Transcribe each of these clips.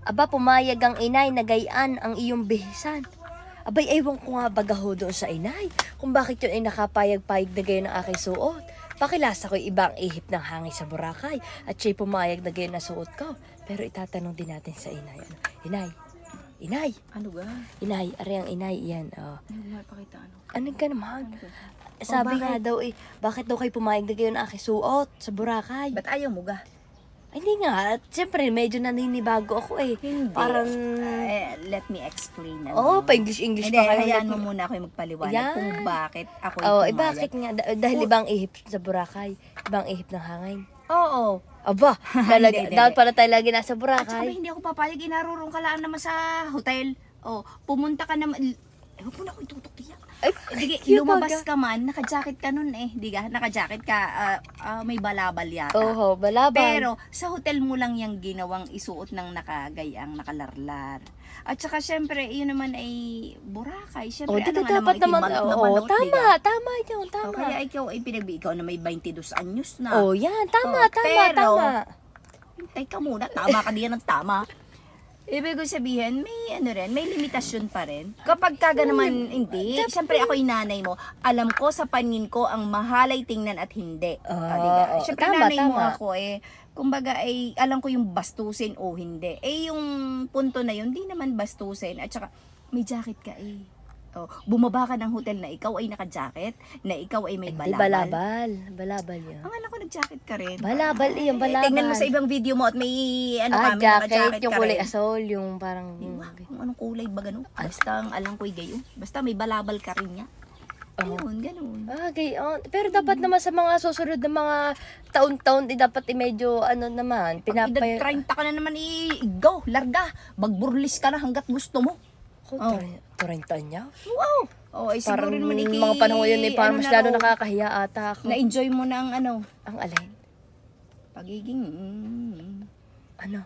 Aba, pumayag ang inay na gayaan ang iyong bihisan. Abay, ewan ko nga bagaho doon sa inay. Kung bakit yun ay nakapayag-payag na gayon ang aking suot. Pakilasa ko ibang ihip ng hangin sa Boracay at siya'y pumayag na gayon na suot ko. Pero itatanong din natin sa inay. Ano? Inay, inay, Ano ga? inay, ari ang inay, yan. Oh. Ano nga pakita ano? Anong ka naman? Ano? Sabi bakit? nga daw eh, bakit daw kayo pumayag na gayon ang aking suot sa Boracay? Ba't ayaw mo ga? Hindi nga. At Siyempre, medyo naninibago ako eh. Hindi. Parang... Eh, let me explain. Oo, oh, pa-English-English pa kayo. hayaan mo muna ako magpaliwanag Yan. kung bakit ako Oo, eh pumayag. bakit nga? Da- dahil Oh. ibang ihip sa Boracay. Ibang ihip ng hangin. Oo. Aba, talaga, dapat pala tayo lagi nasa At saka Boracay. hindi ako papayag, inarurong ka lang naman sa hotel. Oh, pumunta ka naman. Eh, huwag mo na ako itutok tiyak. Di, cute lumabas ka man, naka-jacket ka nun eh. Di ka, naka-jacket ka, ah, ah, may balabal yata. Oho, balabal. Pero sa hotel mo lang yung ginawang isuot ng nakagayang nakalarlar. At saka syempre, yun naman ay Boracay. oh, Syempre, di ano nga dapat naman. ikimalot na Oo, malot, di tama, ka? tama yun, Oh, tama. kaya ikaw ay pinagbi, ikaw na may 22 anyos na. Oh, yan, tama, Oh, tama, pero- tama. Hintay ka muna, tama ka diyan ng tama. Ibig ko sabihin, may ano rin, may limitasyon pa rin. Kapag kaga naman hindi, syempre ako yung nanay mo, alam ko sa panin ko ang mahalay tingnan at hindi. Ah, Ah, di ba? oo. Syempre Tama, nanay mo tama. ako eh, kumbaga ay alam ko yung bastusin o hindi. Eh yung punto na yun, di naman bastusin. At saka, may jacket ka eh. Oh, bumaba ka ng hotel na ikaw ay naka-jacket, na ikaw ay may Hindi, balabal. balabal. Balabal yun. Ang alam ko nag-jacket ka rin. Balabal, iyon, Eh, balabal. tingnan mo sa ibang video mo at may ano ah, ka, may jacket, naka-jacket yung kulay asol, yung parang... Ewan, kung anong kulay ba ganun? Basta ang alam ko'y gayon. Basta may balabal ka rin niya. Oo. Ayun, ganun. Ah, gayon. Pero dapat naman sa mga susunod na mga taon-taon, eh, dapat eh, medyo ano naman, Pag edad pinapay... 30 ka na naman, i go, larga. Magburlis ka na hanggat gusto mo. Ako, Oh. 30 niya. Wow! Oh, ay Parang siguro naman iki... mga panahon yun eh, parang ano mas na nakakahiya ata ako. Na-enjoy mo ng ano, Ang alin? pagiging mm, Ano?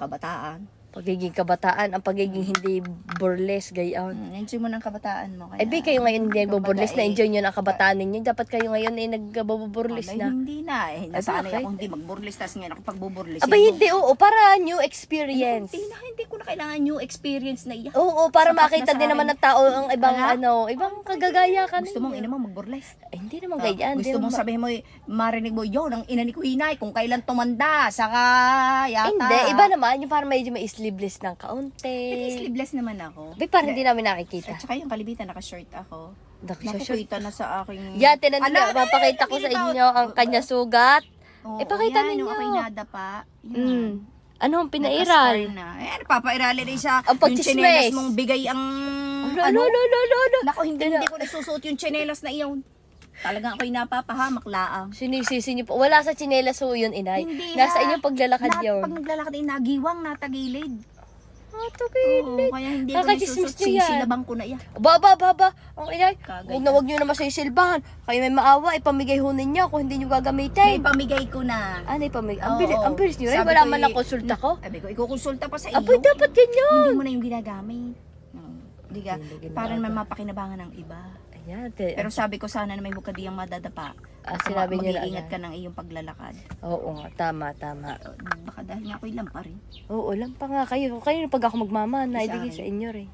kabataan. Pagiging kabataan, ang pagiging hindi burles, gayon. Mm, enjoy mo ng kabataan mo. Kaya, Ay, Eh, kayo ngayon hindi nagboburles na kumbaga, eh, enjoy nyo na ang kabataan ninyo. Dapat kayo ngayon ay nagboburles Alay, na. hindi na. Eh, nasanay ako hindi magburlis. Tapos ngayon ako pagbuburlis. Aba, hindi, oo, para new experience. Hindi na, hindi ko na kailangan new experience na iyak. Oo, para Sapat makita na din naman ng tao ang ibang Ala? ano, ibang kagagaya ka Gusto mong ina mo magburles. Ay, hindi naman Ah, ganyan. gusto hindi mong sabihin mo, marinig mo, yo, ng ina ni Kuinay, kung kailan tumanda, saka yata. Hindi, iba naman. Yung parang medyo may sleeveless ng kaunti. Hindi, sleeveless naman ako. Bay, parang hindi namin nakikita. At saka yung kalibitan, naka-short ako. Nakukita na sa aking... Yan, tinan Ala, nga, papakita ko sa inyo ang kanya sugat. Oo, Ipakita yan, ninyo. Yung ako'y nadapa. Yan. Mm. Ano, Nakascar pinairal? na. Eh, papairalin din siya. Ang yung tsinelas mong bigay ang... Ano, ano, ano, ano, ano? Nako, hindi, hindi ko nagsusuot yung tsinelas na iyon. Talagang ako'y napapahamak laang. Sinisisi niyo po. Wala sa tsinelas ho yun, inay. Hindi Nasa ah. inyong paglalakad Lahat yun. Pag naglalakad ay nagiwang, natagilid. Ah, Oo, tagilid. kaya hindi ko Kakachismis nagsusuot. niyo yan. Sisilabang ko na yan. Baba, baba. Ang inay. Kagay Huwag na huwag niyo na masisilbahan. Kayo may maawa, ipamigay ho ninyo kung hindi niyo May gagamitin. pamigay ko na. Ano ipamigay? Ang Oo. bilis, ang bilis niyo rin. Sabi Wala ko man eh, lang konsulta ko. Sabi ko, ikukonsulta pa sa iyo. Apoy, dapat ganyan. Hindi mo na yung ginagamit. No. Hindi ka, Hindi ginagawa. para naman mapakinabangan ng iba. Ayan, te. Pero sabi ko sana na may bukadiyang madadapa. Ah, Baka sinabi niyo na Mag-iingat ka ng iyong paglalakad. Oo nga, tama, tama. Baka dahil nga ako'y lampa rin. Oo, lang pa nga kayo. Kayo na pag ako Sa ibigay akin. sa inyo rin.